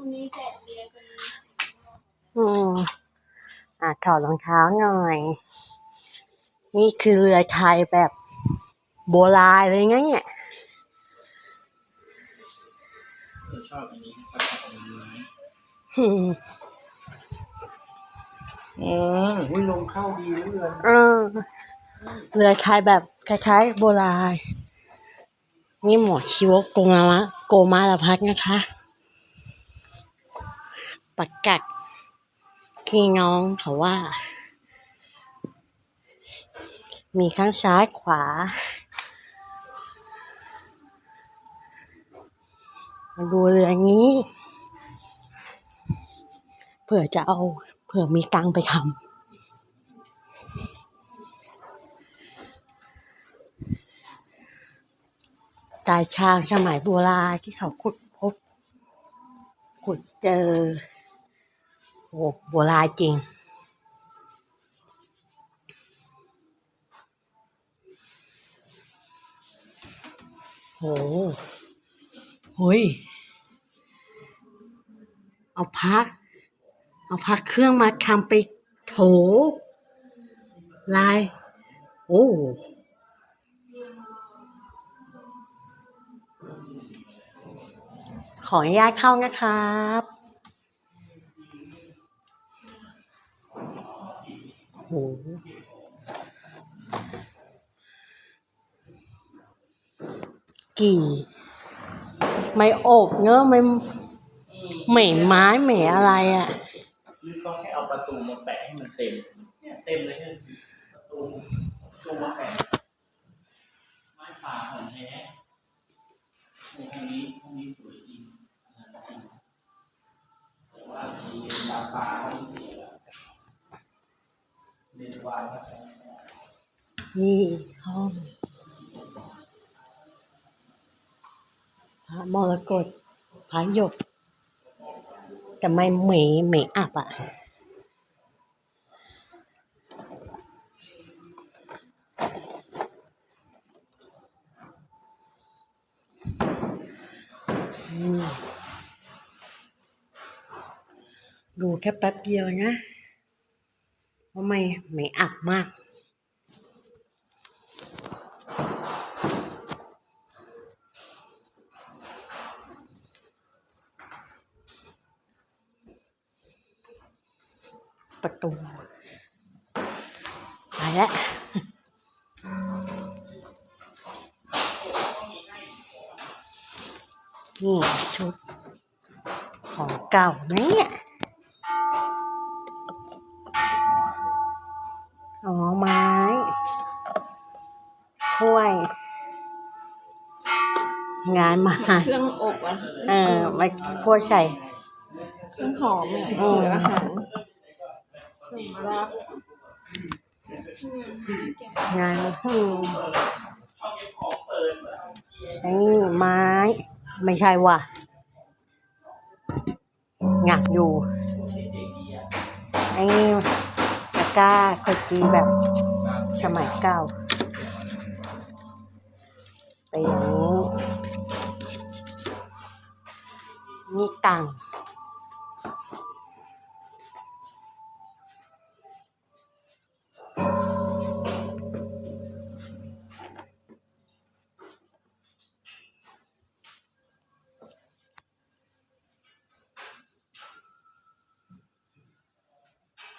ช่วงนี้แดดเรียนกันอืมอะถอดรองเท้าหน่อย นี่คือเรือไทยแบบโบราณเลยไงเนี่ยชอบอันนี้ก็ชอบอันนี้ไหมอืมอืมอุ้ยลมเข้าดีเหลือเกินเออเรือไทยแบบคล้ายๆ โบราณนี่หมอชิวโกงามะโกมาลพัฒน์นะคะ ปักกัดพี่น้องเขาว่า มีข้างซ้ายขวา มาดูเรือนี้ เผื่อจะเอาเผื่อมีตังไปทำตายชางสมัยโบราณที่เขาขุดพบ ขุดเจอ โอ้โบราณจริง โหเฮ้ย เอาพัก เอาพักเครื่องมาทำไปโถ ลาย โอ้ขออนุญาตเข้านะครับ โหกี่ไม่อบเนอะไม่ไม่ไม้ไม่อะไรอะหรือต้องให้เอาประตูมาแปะให้มันเต็มเนี่ยเต็มเลยเนี่ยประตูประตูมาแปะไม้ฝาของแท้โอ้ห้องนี้ห้องนี้สวยจริงจริงแต่ว่ามีเลนส์ดาฟ้าเขาไม่เสียแล้ส์วายก็ใช้ไม่ได้ นี่ห้องพระมรกตพระหยกแต่ไม่เหมเหมอับอะดูแค่แป๊บเดียวนะ ว่าไม่ไม่อับมาก ประตูไปแล้วนี่ชุดของเก่านะเนี่ย อ๋อ ไม้ถ้วย งานมา เครื่องอบอะเออมาพวกใส่ เครื่องหอมเนี่ยอืม หรืออาหารสำรับงานอืมไอ้นี่ไม้ ไม่ใช่ว่ะหงักอยู่ไอ้นี่ตะ ก้าโคจีแบบสมัยเก่าไปอย่างนี้นี่ตังค์